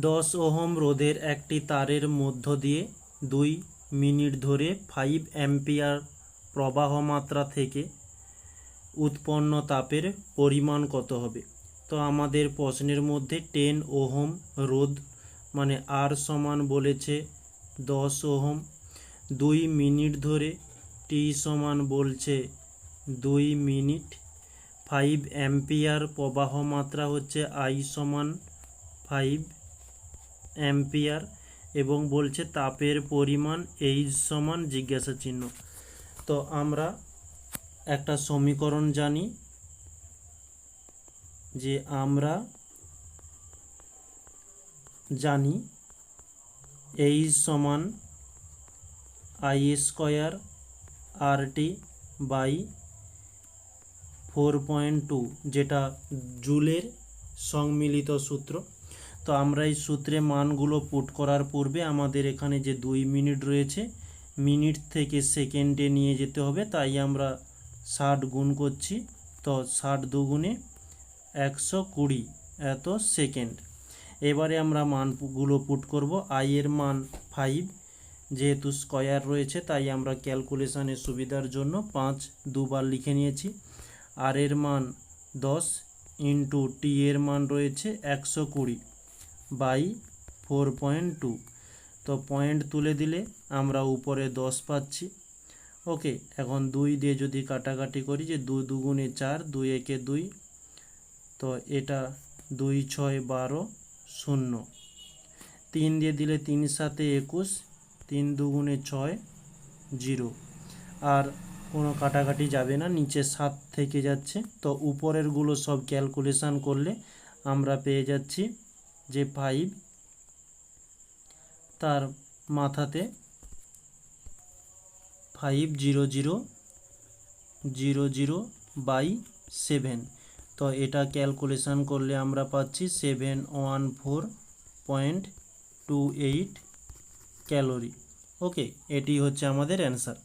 দশ ওহম রোধের একটি তারের মধ্য দিয়ে দুই মিনিট ধরে ফাইভ অ্যাম্পিয়ার প্রবাহ মাত্রা থেকে উৎপন্ন তাপের পরিমাণ কত হবে? তো আমাদের প্রশ্নের মধ্যে টেন ওহম রোধ মানে আর সমান বলেছে দশ ওহম, দুই মিনিট ধরে টি সমান বলছে দুই মিনিট ফাইভ অ্যাম্পিয়ার প্রবাহ মাত্রা হচ্ছে আই সমান ফাইভ অ্যাম্পিয়ার এবং বলছে তাপের পরিমাণ এইচ সমান জিজ্ঞাসা চিহ্ন। তো আমরা একটা সমীকরণ জানি যে আমরা জানি এইচ সমান I square R T by four point two, যেটা জুলের সংমিলিত সূত্র। তো আমরা এই সূত্রে মানগুলো পুট করার পূর্বে আমাদের এখানে যে দুই মিনিট রয়েছে মিনিট থেকে সেকেন্ডে নিয়ে যেতে হবে। তাই আমরা ষাট গুণ করছি। তো ষাট দুগুণে একশো কুড়ি, এত সেকেন্ড এবারে আমরা মানগুলো পুট করব। আই এর মান ফাইভ যেহেতু স্কয়ার রয়েছে, তাই আমরা ক্যালকুলেশনের সুবিধার জন্য পাঁচ দুবার লিখে নিয়েছি। আর এর মান দশ ইন্টু টি এর মান রয়েছে একশো কুড়ি। বাই ফোর পয়েন্ট টু তো পয়েন্ট তুলে দিলে আমরা উপরে দশ পাচ্ছি। ওকে এখন দুই দিয়ে যদি কাটাকাটি করি যে দুই দুগুণে চার, দুই একে দুই, তো এটা দুই ছয় বারো শূন্য। তিন দিয়ে দিলে তিন সাতে একুশ, তিন দুগুণে ছয় জিরো। আর কোনো কাটাকাটি যাবে না, নিচে সাত থেকে যাচ্ছে। তো উপরেরগুলো সব ক্যালকুলেশন করলে আমরা পেয়ে যাচ্ছি যে ফাইভ তার মাথাতে five zero zero zero zero by seven. তো এটা ক্যালকুলেশন করলে আমরা পাচ্ছি seven one four point two eight calorie. Okay, এটি হচ্ছে আমাদের অ্যান্সার।